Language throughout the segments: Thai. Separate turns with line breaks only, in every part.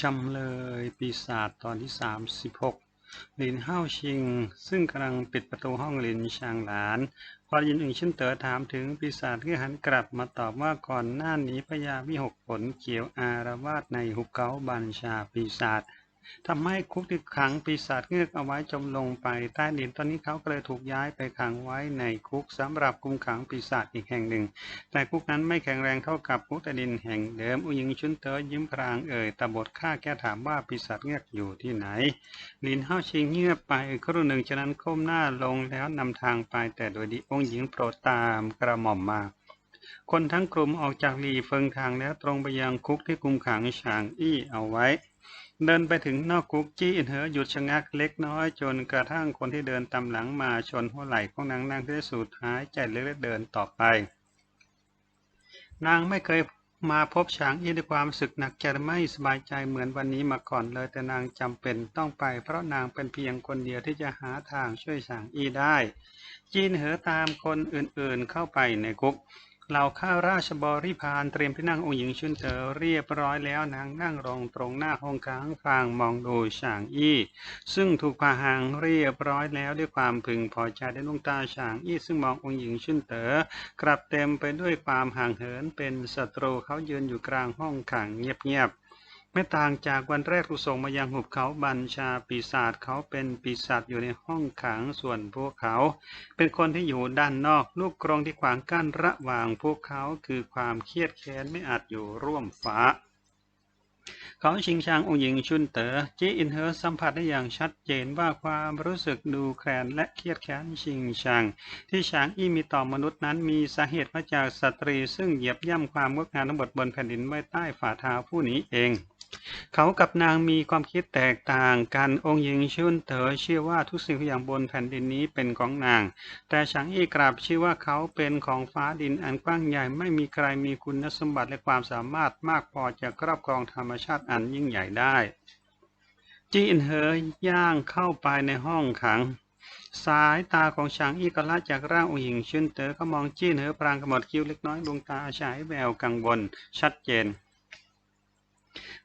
จำเลยปีศาจตอนที่ 36ลินเฮาชิง ซึ่งกำลังปิดประตูห้องหลินชางหลาน พอยินอึ่งชินเต๋อถามถึงปีศาจก็หันกลับมาตอบว่าก่อนหน้านี้พญาวิหกผลเขียวอารวาสในหุบเขาบัญชาปีศาจ ทำให้คุกที่ขังปีศาจเงือกเอาไว้จมลงไปใต้ดินตอนนี้เขาก็เลยถูกย้ายไปขังไว้ในคุกสำหรับคุมขังปีศาจอีกแห่งหนึ่ง แต่คุกนั้นไม่แข็งแรงเท่ากับคุกใต้ดินแห่งเดิมอุยิงชุนเต๋อยิ้มพรางเอ่ยตบทข้าแก้ถามว่าปีศาจเงือกอยู่ที่ไหน ลินเฮาชิงเงียบไปครู่หนึ่งฉะนั้นก้มหน้าลงแล้วนำทางไปแต่โดยดีองค์หญิงโปรดตามกระหม่อมมาคนทั้งกลุ่มออกจากหลีเฟิงทางแล้วตรงไปยังคุกที่คุมขังฉางอี้เอาไว้ เดินไปถึงนอกคุกจี้อินเหอหยุดชะงักเล็กน้อย จนกระทั่งคนที่เดินตามหลังมาชนหัวไหล่ของนางนางที่สุดท้ายใจเล็กเดินต่อไป นางไม่เคยมาพบฉางอีด้วยความสึกหนักใจไม่สบายใจเหมือนวันนี้มาก่อนเลยแต่นางจำเป็นต้องไป เพราะนางเป็นเพียงคนเดียวที่จะหาทางช่วยฉางอีได้ จีนเหอตามคนอื่นๆเข้าไปในคุก เหล่าข้าราชบริพารเตรียมที่นั่งองค์หญิงชุนเต๋อเรียบร้อยแล้วนางนั่งรองตรงหน้าห้องค้างฟางมองดูฉางอี้ ซึ่งถูกพาหางเรียบร้อยแล้วด้วยความพึงพอใจในดวงตาฉางอี้ ซึ่งมององค์หญิงชุนเต๋อกลับเต็มไปด้วยความห่างเหินเป็นศัตรูเขายืนอยู่กลางห้องขังเงียบๆ ไม่ต่างจากวันแรกถูส่งมายังหุบเขาบัญชาปีศาจเขาเป็นปีศาจอยู่ในห้องขังส่วนพวกเขา เป็นคนที่อยู่ด้านนอก ลูกกรงที่ขวางกั้นระหว่างพวกเขาคือความเครียดแค้นไม่อาจอยู่ร่วมฟ้าเขาชิงชางองค์หญิงชุนเตอ๋อจีอินเฮอสัมผัสได้อย่างชัดเจนว่าความรู้สึกดูแคลนและเครียดแค้นชิงชางที่ช้างอี้มีต่อมนุษย์นั้นมีสาเหตุมาจากสตรีซึ่งเหยียบย่ำความงดงามทั้งหมดบนแผ่นดินไว้ใต้ฝ่าเท้าผู้นี้เอง เขากับนางมีความคิดแตกต่างกันองค์หญิงชุนเต๋อเชื่อว่าทุกสิ่งทุกอย่างบนแผ่นดินนี้เป็นของนาง แต่ฉางอี้กลับเชื่อว่าเขาเป็นของฟ้าดินอันกว้างใหญ่ไม่มีใครมีคุณสมบัติและความสามารถมากพอจะครอบครองธรรมชาติอันยิ่งใหญ่ได้ จีอินเหอย่างเข้าไปในห้องขังสายตาของฉางอี้ก็ละจากร่างองค์หญิงชุนเต๋อเขามองจี้เหนือพรางขมวดคิ้วเล็กน้อยดวงตาฉายแววกังวลชัดเจน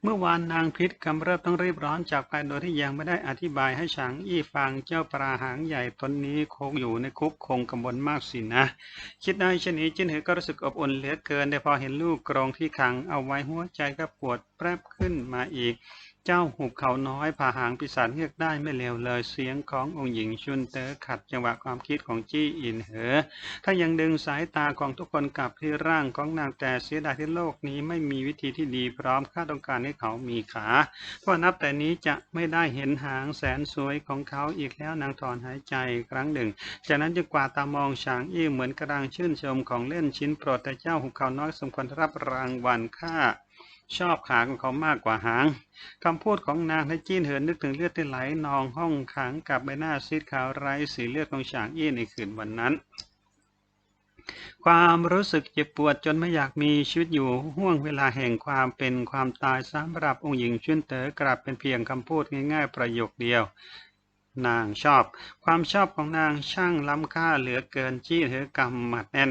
เมื่อวานนางพิษกำเริบต้องรีบร้อนจากไปโดยที่ยังไม่ได้อธิบายให้ฉางอี้ฟังเจ้าปลาหางใหญ่ตนนี้คงอยู่ในคุกคงกังวลมากสินะ คิดได้เช่นนี้จินเหอก็รู้สึกอบอุ่นเหลือเกินแต่พอเห็นลูกกรงที่ขังเอาไว้หัวใจก็ปวดแปรบขึ้นมาอีก เจ้าหุบเขาน้อยผ่าหางปีศาจเรียกได้ไม่เลวเลยเสียงขององค์หญิงชุนเตอ๋อขัดจังหวะความคิดของจี้อินเหอ ถ้ายังดึงสายตาของทุกคนกลับที่ร่างของนางแต่เสียดายที่โลกนี้ไม่มีวิธีที่ดีพร้อมข้าต้องการให้เขามีขาเพราะนับแต่นี้จะไม่ได้เห็นหางแสนสวยของเขาอีกแล้วนางถอนหายใจครั้งหนึ่ง จากนั้นจึงกวาดตามองฉางอี้เหมือนกระดังชื่นชมของเล่นชิ้นโปรดแต่เจ้าหุบเขาน้อยสมควรรับรางวัลค่า ชอบขาของเขามากกว่าหาง คำพูดของนางให้จีนเหินนึกถึงเลือดที่ไหลนองห้องขังกับใบหน้าซีดขาวไร้สีเลือดของฉางอี้ในคืนวันนั้น ความรู้สึกเจ็บปวดจนไม่อยากมีชีวิตอยู่ห่วงเวลาแห่งความเป็นความตายสำหรับองค์หญิงชุนเต๋อกลับเป็นเพียงคำพูดง่ายๆประโยคเดียว นางชอบ ความชอบของนางช่างล้ำค่าเหลือเกินจี้เธอกำหมัดแน่น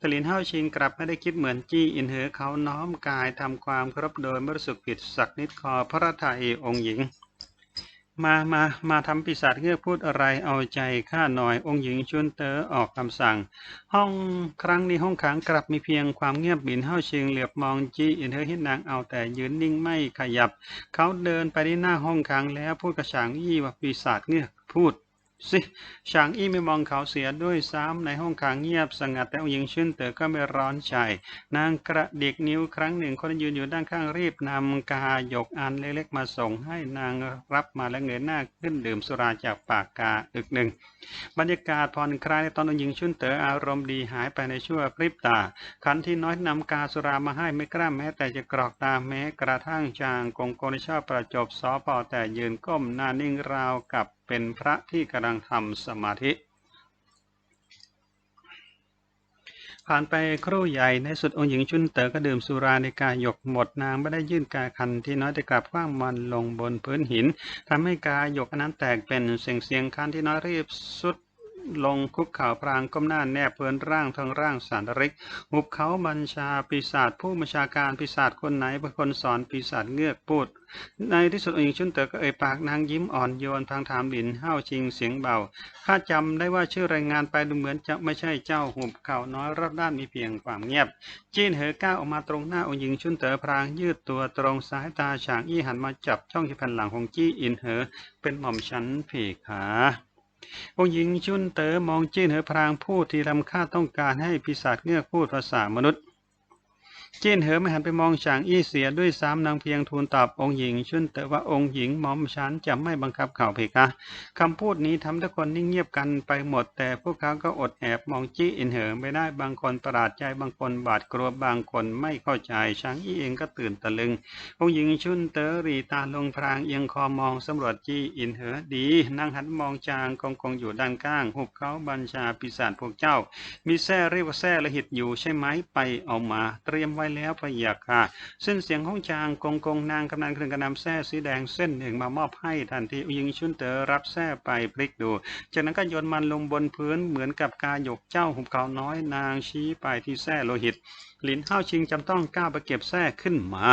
ตลินเฮาชิงกลับไม่ได้คิดเหมือนจี้อินเธอเขาน้อมกายทำความครบโดยไม่รู้สึกผิดสักนิดคอพระทัยองค์หญิง มามามาทำปีศาจเงือกพูดอะไรเอาใจข้าหน่อยองค์หญิงชุนเต๋อออกคำสั่ง ห้องครั้งนี้ห้องขังกลับมีเพียงความเงียบบินเฮาชิงเหลือบมองจี้อินเทอเห็นนางเอาแต่ยืนนิ่งไม่ขยับ เขาเดินไปที่หน้าห้องขังแล้วพูดกระฉางยี่ว่าปีศาจเงือกพูด สิฉางอี้ไม่มองเขาเสียด้วยซ้ำในห้องขังเงียบสงัดแต่องค์หญิงชื่นเต๋อก็ไม่ร้อนใจ นางกระดิกนิ้วครั้งหนึ่งคนยืนอยู่ด้านข้างรีบนำกาหยกอันเล็กๆมาส่งให้นางรับมาและเงยหน้าขึ้นดื่มสุราจากปากกาอึกหนึ่ง บรรยากาศผ่อนคลายในตอนองค์หญิงชุนเต๋ออารมณ์ดีหายไปในชั่วพริบตา ขันที่น้อยนำกาสุรามาให้ไม่กล้าแม้ แต่จะกรอกตาแม้กระทั่งจางกงโกนชอบประจบสอพอแต่ยืนก้มหน้านิ่งราวกับ เป็นพระที่กำลังทำสมาธิ ผ่านไปครู่ใหญ่ในสุดองค์หญิงชุนเต๋อก็ดื่มสุราในกายหยกหมดนางไม่ได้ยื่นกายคันที่น้อยแต่กลับคว้างมันลงบนพื้นหินทำให้กาหยกอันนั้นแตกเป็นเสียงเสียงคันที่น้อยรีบสุด ลงคุกเข่าพรางก้มหน้าแนบเพื่อนร่างทั้งร่างสันริก หุบเขาบัญชาปีศาจผู้บัญชาการปีศาจคนไหนเป็นคนสอนปีศาจเงือกพูด ในที่สุดองค์หญิงชุนเต๋อก็เอ่ยปากนางยิ้มอ่อนโยนพลางถามหลินห้าวชิงเสียงเบาข้าจำได้ว่าชื่อรายงานไปดูเหมือนจะไม่ใช่เจ้าหุบเข่าน้อยรอบด้านมีเพียงความเงียบ จีนเหอก้าวออกมาตรงหน้าองค์หญิงชุนเต๋อพรางยืดตัวตรงสายตาฉางอี้หันมาจับช่องที่แผ่นหลังของจี้อินเหอเป็นหม่อมฉันเพขา องหญิงชุนเต๋อมองจีนเหอพรางพูดที่ลำค่าต้องการให้ปีศาจเงือกพูดภาษามนุษย์ จีนเหอไม่หันไปมองฉางอี้เสียด้วยซ้ำนางเพียงทูลตอบองค์หญิงชุนเต๋อว่าองค์หญิงหมอมฉันจะไม่บังคับเขาเพคะคำพูดนี้ทำทุกคนนิ่งเงียบกันไปหมด แต่พวกเขาก็อดแอบมองจี้อินเหอไม่ได้บางคนประหลาดใจบางคนบาดกลัวบางคนไม่เข้าใจช้างอี้เองก็ตื่นตะลึง องค์หญิงชุนเต๋อรีตาลงพรางเอียงคอมองสำรวจจี้อินเหอดีนางหันมองจางกองกองอยู่ด้านข้างหุบเขาบัญชาปีศาจพวกเจ้า มีแส้เรียกว่าแส้ละหิตอยู่ใช่ไหมไปเอามาเตรียมไว้แล้วพยาค่ะเส้นเสียงของจางกงกงนางกำนันเครื่องกระนำแส้สีแดงเส้นหนึ่งมามอบให้ทันทียิงชุนเตอรับแส้ไปพลิกดู จากนั้นก็โยนมันลงบนพื้นเหมือนกับกาหยกเจ้าหุบเขาน้อยนางชี้ไปที่แส้โลหิต หลินห้าวชิงจำต้องก้าวไปเก็บแส้ขึ้นมา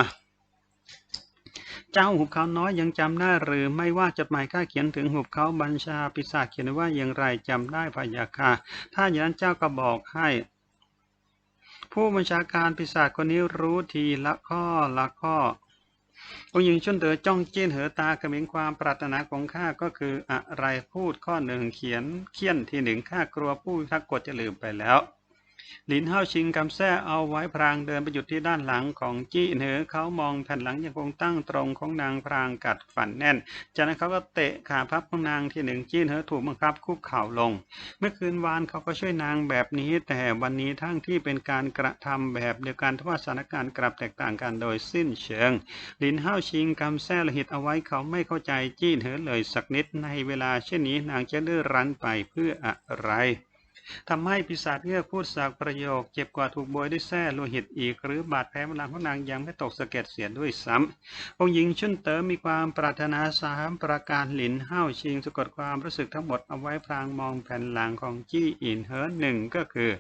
เจ้าหุบเขาน้อยยังจำได้หรือไม่ว่าจดหมายข้าเขียนถึงหุบเขาบัญชาปีศาจเขียนว่าอย่างไรจำได้พยาค่ะถ้าอย่างนั้นเจ้าก็บอกให้ ผู้บัญชาการปีศาจคนนี้รู้ทีละข้อละข้อองค์หญิงชุนเต๋อจ้องเจี้ยนเหอตาเขมิงความปรารถนาของข้าก็คืออะไรพูดข้อหนึ่งเขียนเขียนที่หนึ่งข้ากลัวผู้ทักกดจะลืมไปแล้ว หลินเฮาชิงกำแส้เอาไว้พรางเดินไปหยุดที่ด้านหลังของจี้เหนือเขามองแผ่นหลังยังคงตั้งตรงของนางพรางกัดฝันแน่น จากนั้นเขาก็เตะขาพับของนางที่หนึ่งจี้เหนือถูกบังคับคุกเข่าลง เมื่อคืนวานเขาก็ช่วยนางแบบนี้แต่วันนี้ทั้งที่เป็นการกระทำแบบเดียวกันทว่าสถานการณ์กลับแตกต่างกันโดยสิ้นเชิง หลินห้าชิงกำแส้ละหิตเอาไว้เขาไม่เข้าใจจี้เหนือเลยสักนิดในเวลาเช่นนี้นางจะดื้อรั้นไปเพื่ออะไร ทำให้ปีศาจเงือกพูดสากประโยค เจ็บกว่าถูกโบยด้วยแส้โลหิตอีก หรือบาดแผลบนหลังของนางยังไม่ตกสะเก็ดเสียด้วยซ้ำองค์หญิงชุนเต๋อมีความปรารถนาสามประการหลินห้าวชิงสะกดความรู้สึกทั้งหมดเอาไว้พลางมองแผ่นหลังของจี้อินเฮิร์หนึ่งก็คือ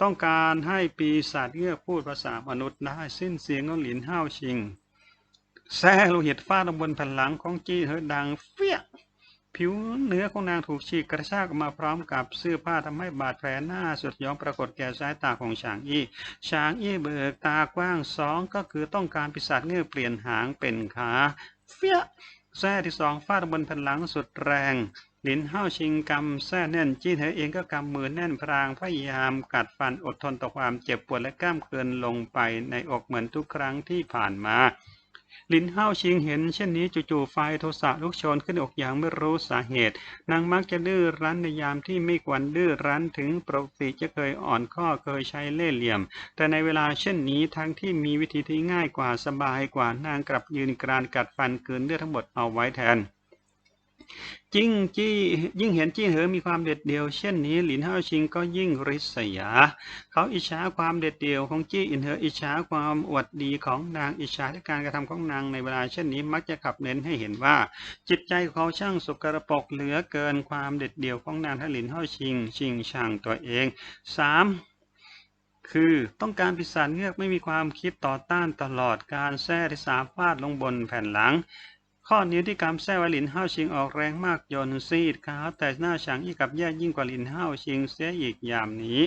ต้องการให้ปีศาจเงือกพูดภาษามนุษย์ได้สิ้นเสียงของหลินห้าวชิงแซ่โลหิตฟาดลงบนแผ่นหลังของจี้เฮิร์ดังเฟี้ย ผิวเนื้อของนางถูกฉีกกระชากออกมาพร้อมกับเสื้อผ้าทำให้บาดแผลหน้าสุดย้องปรากฏแก่สายตาของฉางอี้ฉางอี้เบิกตากว้างสองก็คือต้องการปีศาจเงือเปลี่ยนหางเป็นขาเฟี้ยแส้ที่สองฟาดบนแผ่นหลังสุดแรงลินห้าวชิงกำแส้แน่นจี้เหอเองก็กำมือแน่นพรางพยายามกัดฟันอดทนต่อความเจ็บปวดและกล้ามเกินลงไปในอกเหมือนทุกครั้งที่ผ่านมา ลินห้าวชิงเห็น เช่นนี้จู่ๆไฟโทสะลุกโชนขึ้นอกอย่างไม่รู้สาเหตุ นางมักจะดื้อรั้นในยามที่ไม่ควรดื้อรั้นถึงปกติจะเคยอ่อนข้อเคยใช้เล่ห์เหลี่ยม แต่ในเวลาเช่นนี้ทั้งที่มีวิธีที่ง่ายกว่าสบายกว่านางกลับยืนกรานกัดฟันกืนเลือดทั้งหมดเอาไว้แทน ยิ่งจี้ยิ่งเห็นจี้เหอมีความเด็ดเดี่ยว เช่นนี้หลินห้าชิงก็ยิ่งริษยา เขาอิจฉาความเด็ดเดี่ยวของจี้อินเหออิจฉาความอวดดีของนางอิจฉาที่การกระทำของนางในเวลา เช่นนี้มักจะขับเน้นให้เห็นว่า จิตใจของเขาช่างสกระปรกเหลือเกินความเด็ดเดี่ยวของนางทหลินห้าชิง ชิงช่างตัวเองสามคือต้องการปีศาจเงือกไม่มีความคิดต่อต้านตลอดการแท้ที่สามฟาดลงบนแผ่นหลัง ข้อนิ้วที่กำแท้ไว้หลินห้าวชิงออกแรงมากยนซีดขาวแต่หน้าฉางอีกกับแย่ยิ่งกว่าหลินห้าวชิงเสียอีกยามนี้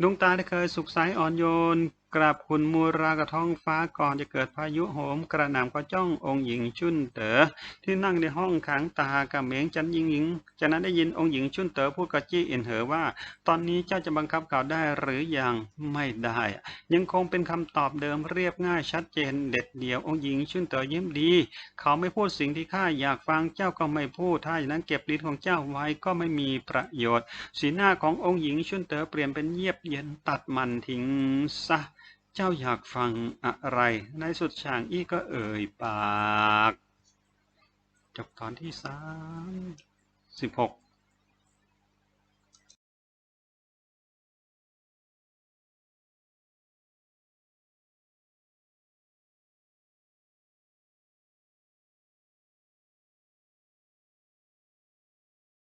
ดวงตาที่เคยสุขใสอ่อนโยน กราบคุณมูรากระท้องฟ้าก่อนจะเกิดพายุโหมกระหน่ำก็จ้ององค์หญิงชุนเต๋อที่นั่งในห้องขังตากระเหมงจันยิงหญิงจากนั้นได้ยินองค์หญิงชุนเต๋อพูดกับจี้เอ็นเหอว่า ตอนนี้เจ้าจะบังคับเขาได้หรือยังไม่ได้ ยังคงเป็นคำตอบเดิมเรียบง่ายชัดเจนเด็ดเดี่ยวองค์หญิงชุนเต๋อยิ้มดี เขาไม่พูดสิ่งที่ข้าอยากฟังเจ้าก็ไม่พูดถ้าอย่างนั้นเก็บลิ้นของเจ้าไว้ก็ไม่มีประโยชน์ สีหน้าขององค์หญิงชุนเต๋อเปลี่ยนเป็นเยียบเย็นตัดมันทิ้งซะ เจ้าอยากฟังอะไร ในสุดฉางอี้ก็เอ่ยปาก จบตอนที่สามสิบหก